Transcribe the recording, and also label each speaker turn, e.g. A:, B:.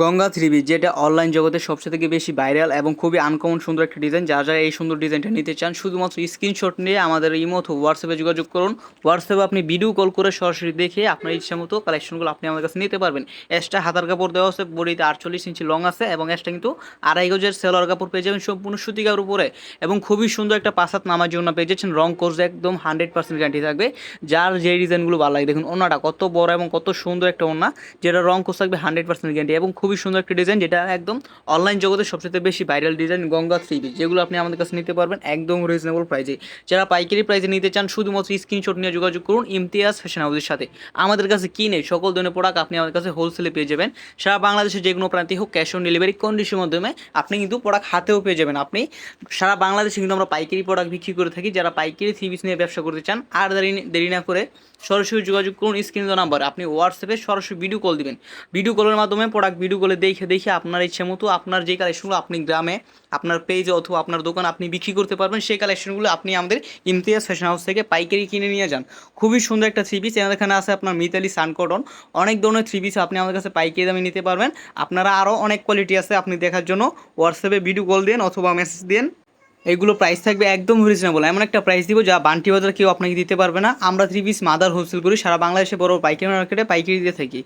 A: Ganga three B যেটা online জগতে সবচেয়ে থেকে বেশি ভাইরাল এবং খুবই আনকমন সুন্দর একটা ডিজাইন যারা যারা এই সুন্দর ডিজাইনটা নিতে চান, শুধুমাত্র স্ক্রিনশট নিয়ে আমাদের ইমো হোয়াটসঅ্যাপে যোগাযোগ করুন। হোয়াটসঅ্যাপে আপনি ভিডিও কল করে সরাসরি দেখে আপনার ইচ্ছা মতো কালেকশনগুলো আপনি আমাদের কাছে নিতে পারবেন। এক্সট্রা হাতার কাপড় দেওয়া আছে, বডিতে আটচল্লিশ ইঞ্চি লং আছে এবং এক্সট্রা কিন্তু আড়াই গজের সেলোয়ার কাপড় পেয়ে যাবেন সম্পূর্ণ সুতিকার উপরে। এবং খুবই সুন্দর একটা পাসাত নামার জন্য পেয়ে যাচ্ছেন, রং কোর্স একদম হান্ড্রেড পার্সেন্ট গ্যারান্টি থাকবে। যার যে ডিজাইনগুলো ভালো লাগে, দেখুন ওনাটা কত বড় এবং কত সুন্দর একটা ওনা যেটা রং কোর্স থাকবে হান্ড্রেড পার্সেন্ট গ্যারান্টি এবং খুবই সুন্দর একটা ডিজাইন যেটা একদম অনলাইন জগতে সবচেয়ে বেশি ভাইরাল ডিজাইন গঙ্গা থ্রি যেগুলো আপনি আমাদের কাছে নিতে পারবেন একদম রিজনেবল প্রাইসে যারা পাইকারি প্রাইসে নিতে চান, শুধুমাত্র স্ক্রিনশট নিয়ে যোগাযোগ করুন ইমতিয়াজ ফ্যাশন হাউসের সাথে। আমাদের কাছে কি নেই? সকল ধরনের প্রোডাক্ট আপনি আমাদের কাছে হোলসেলে পেয়ে যাবেন। সারা বাংলাদেশের যে কোনো প্রান্তে হোক ক্যাশ অন ডেলিভারি কন্ডিশনের মাধ্যমে আপনি কিন্তু প্রোডাক্ট হাতেও পেয়ে যাবেন। আপনি সারা বাংলাদেশে কিন্তু আমরা পাইকারি প্রোডাক্ট বিক্রি করে থাকি। যারা পাইকারি থ্রি নিয়ে ব্যবসা করতে চান, আর দেরি দেরি না করে সরাসরি যোগাযোগ করুন স্ক্রিন নাম্বার আপনি হোয়াটসঅ্যাপে সরাসরি ভিডিও কল দিবেন। ভিডিও কলের মাধ্যমে প্রোডাক্ট ভিডিও কলে দেখে দেখে আপনার ইচ্ছে মতো আপনার যে কালেকশনগুলো আপনি গ্রামে, আপনার পেজে অথবা আপনার দোকান আপনি বিক্রি করতে পারবেন, সেই কালেকশনগুলো আপনি আমাদের ইমতিয়াজ ফ্যাশন হাউস থেকে পাইকারি কিনে নিয়ে যান। খুবই সুন্দর একটা থ্রি পিস এখানে আছে আপনার মিতালি সানকটন অনেক ধরনের থ্রি পিস আপনি আমাদের কাছে পাইকারি দামে নিতে পারবেন। আপনারা আরও অনেক কোয়ালিটি আছে আপনি দেখার জন্য। হোয়াটসঅ্যাপে ভিডিও কল দেন অথবা মেসেজ দেন। এগুলো প্রাইস থাকবে একদম রিজনেবল এমন একটা প্রাইস দিব যা বান্টি বাজার কেউ আপনাকে দিতে পারবে না। আমরা থ্রি পিস মাদার হোলসেল করি, সারা বাংলাদেশে বড় পাইকারি মার্কেটে পাইকারি দিয়ে থাকি।